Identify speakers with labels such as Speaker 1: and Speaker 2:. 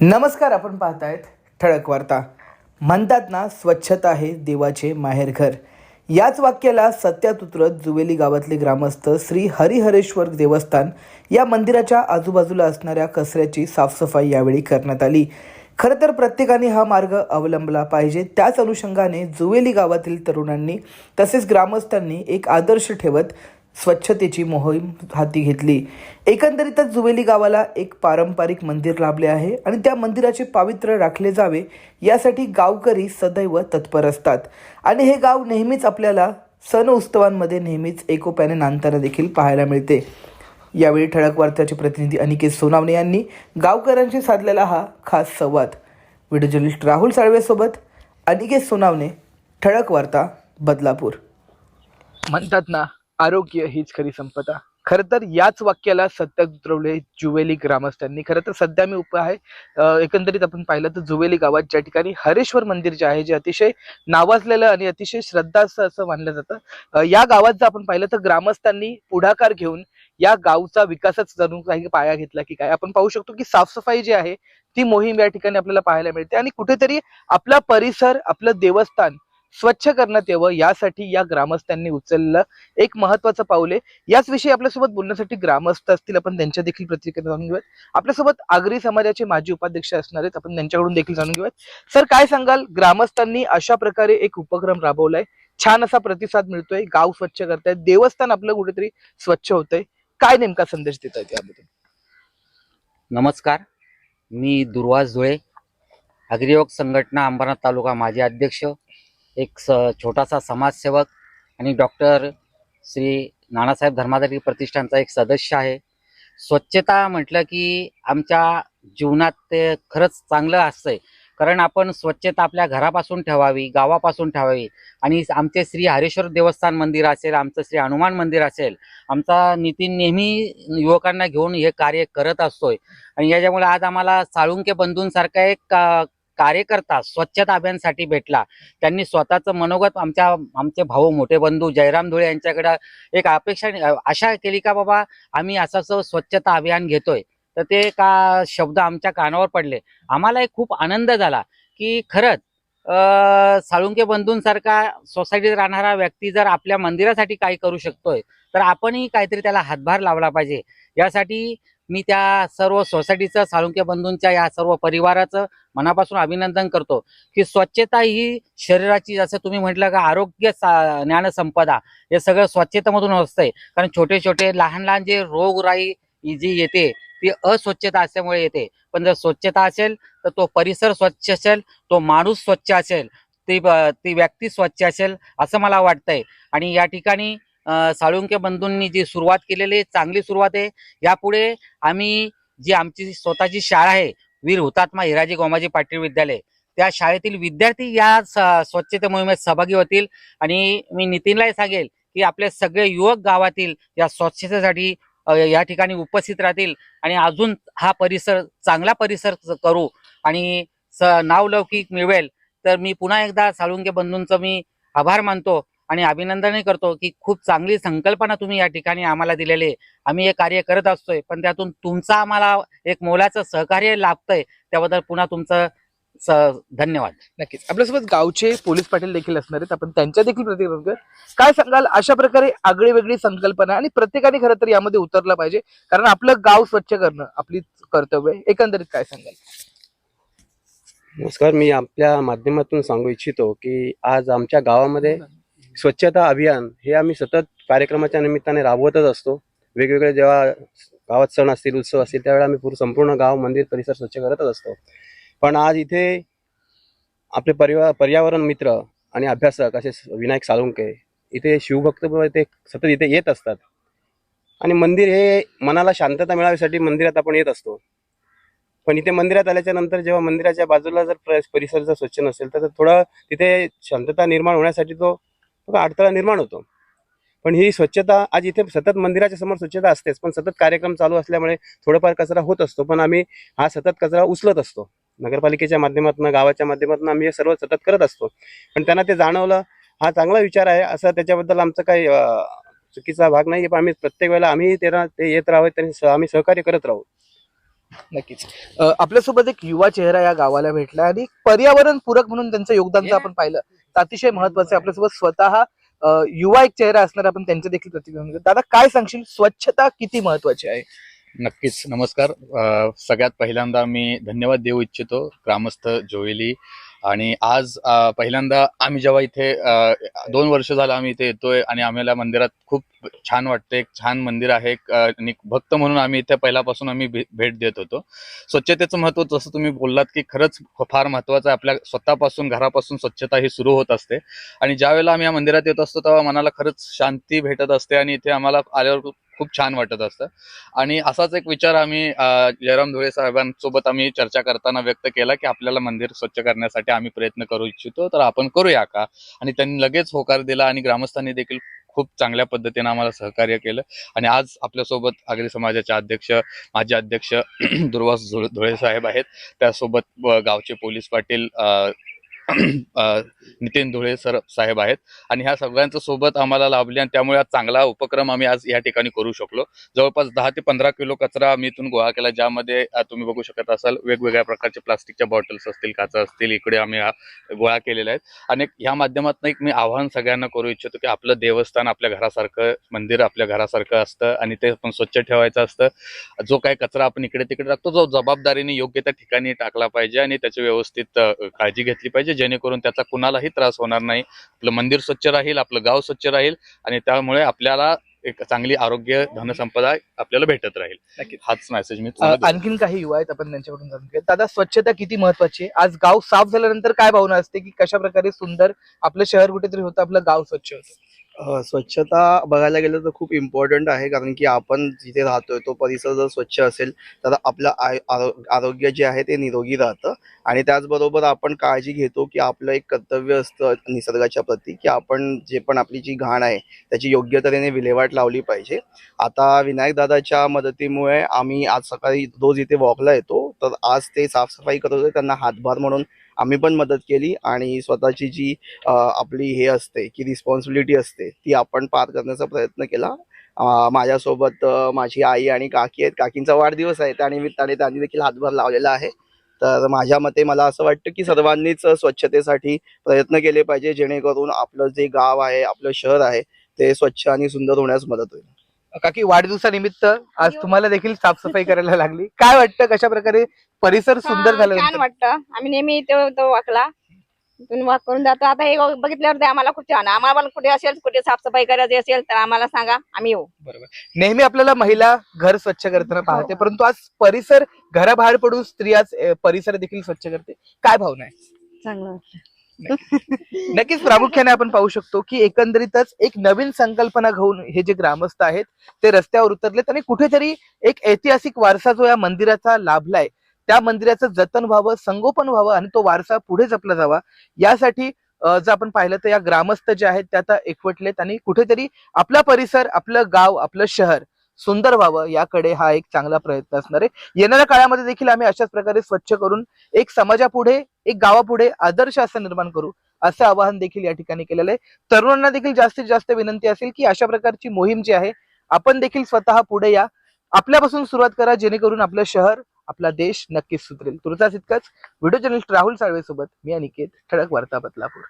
Speaker 1: नमस्कार आपण पाहतायत ठळक वार्ता. म्हणतात ना स्वच्छता हे देवाचे माहेरघर याच वाक्याला सत्यात उतरत जुवेली गावातले ग्रामस्थ श्री हरिहरेश्वर देवस्थान या मंदिराच्या आजूबाजूला असणाऱ्या कचऱ्याची साफसफाई यावेळी करण्यात आली. खरं तर प्रत्येकाने हा मार्ग अवलंबला पाहिजे. त्याच अनुषंगाने जुवेली गावातील तरुणांनी तसेच ग्रामस्थांनी एक आदर्श ठेवत स्वच्छतेची मोहीम हाती घेतली. एकंदरीतच जुवेली गावाला एक पारंपरिक मंदिर लाभले आहे आणि त्या मंदिराचे पावित्र्य राखले जावे यासाठी गावकरी सदैव तत्पर असतात. आणि हे गाव नेहमीच आपल्याला सण उत्सवांमध्ये नेहमीच एकोप्याने नांदताना देखील पाहायला मिळते. यावेळी ठळक वार्ताचे प्रतिनिधी अनिकेत सोनावणे यांनी गावकऱ्यांशी साधलेला हा खास संवाद. व्हिडिओ जर्नलिस्ट राहुल साळवेसोबत अनिकेत सोनावणे ठळक वार्ता बदलापूर. म्हणतात ना आरोग्य हीच खरी संपदा. खरं तर याच वाक्याला सत्यात उतरवले जुवेली ग्रामस्थांनी. खरं तर सध्या मी उप आहे. एकंदरीत आपण पाहिलं तर जुवेली गावात ज्या ठिकाणी हरेश्वर मंदिर जे आहे जे अतिशय नावाजलेलं आणि अतिशय श्रद्धाचं असं मानलं जातं. या गावात जर आपण पाहिलं तर ग्रामस्थांनी पुढाकार घेऊन या गावचा विकासच जणू काही पाया घेतला की काय? आपण पाहू शकतो की साफसफाई जी आहे ती मोहीम या ठिकाणी आपल्याला पाहायला मिळते. आणि कुठेतरी आपला परिसर आपलं देवस्थान स्वच्छ करण्यात यावं यासाठी या ग्रामस्थांनी उचललेलं एक महत्वाचं पाऊल आहे. याच विषयी आपल्यासोबत बोलण्यासाठी ग्रामस्थ असतील आपण त्यांच्या देखील प्रतिक्रिया जाणून घेऊयात. आपल्यासोबत आगरी समाजाचे माजी उपाध्यक्ष असणार आहेत आपण त्यांच्याकडून देखील जाणून घेऊयात. सर काय सांगाल? ग्रामस्थांनी अशा प्रकारे एक उपक्रम राबवलाय. छान असा प्रतिसाद मिळतोय. गाव स्वच्छ करतायत. देवस्थान आपलं कुठेतरी स्वच्छ होतंय. काय नेमका संदेश देत आहे त्याबद्दल
Speaker 2: नमस्कार. मी दुर्वास धुळे अग्रियोग संघटना अंबरनाथ तालुका माजी अध्यक्ष. एक स छोटासा समाजसेवक आणि डॉक्टर श्री नानासाहेब धर्माधारी प्रतिष्ठानचा एक सदस्य आहे. स्वच्छता म्हटलं की आमच्या जीवनात ते खरंच चांगलं असतंय. कारण आपण स्वच्छता आपल्या घरापासून ठेवावी गावापासून ठेवावी. आणि आमचे श्री हरेश्वर देवस्थान मंदिर असेल आमचं श्री हनुमान मंदिर असेल आमचा नितीन नेहमी युवकांना घेऊन हे कार्य करत असतोय. आणि याच्यामुळे आज आम्हाला साळुंके बंधूंसारखा एक कार्यकर्ता स्वच्छता अभियानसाठी भेटला. त्यांनी स्वतःचं मनोगत आमच्या आमचे भाऊ मोठे बंधू जयराम धुळे यांच्याकडे एक अपेक्षा आशा केली का बाबा आम्ही असं असं स्वच्छता अभियान घेतोय. तर ते का शब्द आमच्या कानावर पडले. आम्हाला एक खूप आनंद झाला की खरंच साळुंके बंधूंसारखा सोसायटीत राहणारा व्यक्ती जर आपल्या मंदिरासाठी काही करू शकतोय तर आपणही काहीतरी त्याला हातभार लावला पाहिजे. यासाठी मी त्या सर्व सोसायटीचं साळुंके बंधूंच्या या सर्व परिवाराचं मनापासून अभिनंदन करतो की स्वच्छता ही शरीराची जसं तुम्ही म्हटलं का आरोग्य सा- ज्ञानसंपदा हे सगळं स्वच्छतेमधून असतंय. कारण छोटे छोटे लहान लहान जे रोगराई जी येते ती अस्वच्छता असल्यामुळे येते. पण जर स्वच्छता असेल तर तो परिसर स्वच्छ असेल तो माणूस स्वच्छ असेल ती ती व्यक्ती स्वच्छ असेल असं मला वाटतंय. आणि या ठिकाणी साळुंके बंधूंनी जी सुरुवात केलेली चांगली सुरुवात आहे. यापुढे आम्ही जी आमची स्वतःची शाळा आहे वीर हुतात्मा हिराजी गोमाजी पाटील विद्यालय त्या शाळेतील विद्यार्थी या स- स्वच्छते मोहिमेत सहभागी होतील. आणि मी नितीनलाही सांगेल की आपले सगळे युवक गावातील या स्वच्छतेसाठी या ठिकाणी उपस्थित राहतील. आणि अजून हा परिसर चांगला परिसर करू. आणि स नावलौकिक मिळवेल. तर मी पुन्हा एकदा साळुंके बंधूंचं मी आभार मानतो. आणि अभिनंदनही करतो की खूप चांगली संकल्पना तुम्ही या ठिकाणी आम्हाला दिलेली आहे. आम्ही हे कार्य करत असतोय पण त्यातून तुमचा आम्हाला एक मोलाचं सहकार्य लाभतंय त्याबद्दल पुन्हा तुमचं स- धन्यवाद.
Speaker 1: नक्कीच. आपल्यासोबत गावचे पोलीस पाटील देखील असणार आहेत. आपण त्यांच्या देखील प्रतिक्रिया. काय सांगाल अशा प्रकारे आगळी वेगळी संकल्पना आणि प्रत्येकाने खरं तर यामध्ये उतरलं पाहिजे. कारण आपलं गाव स्वच्छ करणं आपली कर्तव्य आहे. एकंदरीत काय सांगाल?
Speaker 3: नमस्कार. मी आपल्या माध्यमातून सांगू इच्छितो की आज आमच्या गावामध्ये स्वच्छता अभियान हे आम्ही सतत कार्यक्रमाच्या निमित्ताने राबवतच असतो. वेगवेगळे जेव्हा गावात सण असतील उत्सव असतील त्यावेळेला आम्ही पूर्ण संपूर्ण गाव मंदिर परिसर स्वच्छ करतच असतो. पण आज इथे आपले परिवार पर्यावरण मित्र आणि अभ्यासक असे विनायक साळुंके इथे शिवभक्त ते सतत इथे येत असतात. आणि मंदिर हे मनाला शांतता मिळावीसाठी मंदिरात आपण येत असतो. पण इथे मंदिरात आल्याच्यानंतर जेव्हा मंदिराच्या बाजूला जर परिसर जर स्वच्छ नसेल तर थोडं तिथे शांतता निर्माण होण्यासाठी तो अडथळा निर्माण होतो. पण ही स्वच्छता आज इथे सतत मंदिराच्या समोर स्वच्छता असतेच पण सतत कार्यक्रम चालू असल्यामुळे थोडाफार कचरा होत असतो पण आम्ही हा सतत कचरा उचलत असतो. नगरपालिकेच्या माध्यमातून गावाच्या माध्यमातून आम्ही हे सर्व सतत करत असतो. पण त्यांना ते जाणवलं हा चांगला विचार आहे असं त्याच्याबद्दल आमचं काही चुकीचा भाग नाही पण आम्ही प्रत्येक वेळेला आम्ही त्यांना ते येत राहावे त्यांनी आम्ही सहकार्य करत राहू.
Speaker 1: नक्कीच. आपल्यासोबत एक युवा चेहरा या गावाला भेटला आणि पर्यावरण पूरक म्हणून त्यांचं योगदान जर आपण पाहिलं. अतिशय महत्वाचं. आहे आपल्यासोबत स्वतः युवा एक चेहरा असणार आपण त्यांचे देखील प्रतिबिंब दादा काय सांगशील? स्वच्छता किती महत्वाची आहे?
Speaker 4: नक्कीच. नमस्कार. सगळ्यात पहिल्यांदा मी धन्यवाद देऊ इच्छितो ग्रामस्थ जोईली आणि आज पहिल्यांदा आम्ही जेव्हा इथे दोन वर्ष झालं आम्ही इथे येतोय आणि आम्हाला मंदिरात खूप छान वाटते एक छान मंदिर आहे आणि भक्त म्हणून आम्ही इथे पहिल्यापासून आम्ही भे- भेट देत होतो. स्वच्छतेचं महत्त्व जसं तुम्ही बोललात की खरंच फार महत्वाचं आहे आपल्या स्वतःपासून घरापासून स्वच्छता ही सुरू होत असते. आणि ज्या वेळेला आम्ही या मंदिरात येत असतो तेव्हा मनाला खरंच शांती भेटत असते आणि इथे आम्हाला आल्यावर खूप छान वाटत असतं. आणि असाच एक विचार आम्ही जयराम धुळे साहेबांसोबत आम्ही चर्चा करताना व्यक्त केला की आपल्याला मंदिर स्वच्छ करण्यासाठी आम्ही प्रयत्न करू इच्छितो तर आपण करूया का? आणि त्यांनी लगेच होकार दिला आणि ग्रामस्थांनी देखील खूप चांगल्या पद्धतीने आम्हाला सहकार्य केलं. आणि आज आपल्यासोबत आगरी समाजाचे अध्यक्ष माजी अध्यक्ष दुर्वास धुळे साहेब आहेत. त्यासोबत गावचे पोलीस पाटील नितीन धुळे सर साहेब आहेत. आणि ह्या सगळ्यांचं सोबत आम्हाला लाभले आणि त्यामुळे हा चांगला उपक्रम आम्ही आज या ठिकाणी करू शकलो. जवळपास दहा ते पंधरा किलो कचरा आम्ही इथून गोळा केला ज्यामध्ये तुम्ही बघू शकत असाल वेगवेगळ्या प्रकारचे प्लास्टिकच्या बॉटल्स असतील काचा असतील इकडे आम्ही गोळा केलेल्या आहेत आणि ह्या माध्यमातून एक मी आव्हान सगळ्यांना करू इच्छितो की आपलं देवस्थान आपल्या घरासारखं मंदिर आपल्या घरासारखं असतं आणि ते आपण स्वच्छ ठेवायचं असतं. जो काही कचरा आपण इकडे तिकडे टाकतो जो जबाबदारीने योग्य त्या ठिकाणी टाकला पाहिजे आणि त्याची व्यवस्थित काळजी घेतली पाहिजे. जेणेकरून त्याचा कुणालाही त्रास होणार नाही. आपलं मंदिर स्वच्छ राहील आपलं गाव स्वच्छ राहील आणि त्यामुळे आपल्याला एक चांगली आरोग्य धनसंपदा आपल्याला भेटत राहील. हाच मेसेज मी.
Speaker 1: आणखीन काही युवा आहेत आपण त्यांच्याकडून जाणून घेऊया. दादा स्वच्छता किती महत्वाची आहे? आज गाव साफ झाल्यानंतर काय भावना असते की कशा प्रकारे सुंदर आपलं शहर कुठेतरी होतं आपलं गाव स्वच्छ होतं?
Speaker 5: स्वच्छता बघायला गेलं तर खूप इम्पॉर्टंट आहे कारण की आपण जिथे राहतोय तो परिसर जर स्वच्छ असेल तर आपलं आय- आरोग्य जे आहे ते निरोगी राहतं. आणि त्याचबरोबर आपण काळजी घेतो की आपलं एक कर्तव्य असतं निसर्गाच्या प्रती की आपण जे पण आपली जी घाण आहे त्याची योग्य तऱ्हेने विल्हेवाट लावली पाहिजे. आता विनायक दादाच्या मदतीमुळे आम्ही आज सकाळी रोज इथे वॉकला येतो तर आज ते साफसफाई करत होते त्यांना हातभार म्हणून आम्ही पण मदत केली आणि स्वतःची जी आपली हे असते की रिस्पॉन्सिबिलिटी असते ती आपण पार करण्याचा प्रयत्न केला. माझ्यासोबत माझी आई आणि काकी आहेत. काकींचा वाढदिवस आहे. त्या निमित्ताने त्यांनी देखील हातभार लावलेला आहे. तर माझ्या मते मला असं वाटतं की सर्वांनीच स्वच्छतेसाठी प्रयत्न केले पाहिजे जेणेकरून आपलं जे गाव आहे आपलं शहर आहे ते स्वच्छ आणि सुंदर होण्यास मदत होईल.
Speaker 1: काकी वाढदिवसानिमित्त आज तुम्हाला देखील साफसफाई करायला लागली. काय वाटतं कशा प्रकारे परिसर सुंदर
Speaker 6: हा,
Speaker 1: झाला
Speaker 6: छान वाटतं. आम्ही नेहमी तो तो वाकला. वॉक करून जातो. आता हे बघितल्यावर ते आम्हाला खूप छान आम्हाला पण कुठे असेल कुठे साफसफाई करायची असेल तर आम्हाला सांगा. आम्ही येऊ.
Speaker 1: नेहमी आपल्याला महिला घर स्वच्छ करताना पाहते परंतु आज परिसर घराबाहेर पडून स्त्री आज अ, परिसर देखील स्वच्छ करते. काय भावना आहे?
Speaker 6: चांगलं
Speaker 1: नक्कीच प्रामुख्याने आपण पाहू शकतो की एकंदरीतच एक नवीन संकल्पना घेऊन हे जे ग्रामस्थ आहेत ते रस्त्यावर उतरलेत आणि कुठेतरी एक ऐतिहासिक वारसा जो या मंदिराचा लाभलाय त्या मंदिराचं जतन व्हावं संगोपन व्हावं आणि तो वारसा पुढे जपला जावा यासाठी जर आपण पाहिलं तर या ग्रामस्थ जे आहेत ते आता एकवटलेत आणि कुठेतरी आपला परिसर आपलं गाव आपलं शहर सुंदर व्हावं याकडे हा एक चांगला प्रयत्न असणार आहे. येणाऱ्या काळामध्ये देखील आम्ही अशाच प्रकारे स्वच्छ करून एक समाजापुढे एक गावापुढे आदर्श असं निर्माण करू असं आवाहन देखील या ठिकाणी केलेलं आहे. तरुणांना देखील जास्तीत जास्त विनंती असेल की अशा प्रकारची मोहीम जी आहे आपण देखील स्वतः पुढे या. आपल्यापासून सुरुवात करा जेणेकरून आपलं शहर आपला देश नक्कीच सुधरेल. तुमचाच इतकाच. व्हिडिओ जर्नलिस्ट राहुल साळवे सोबत मी अनिकेत ठळक वार्ता बदलापूर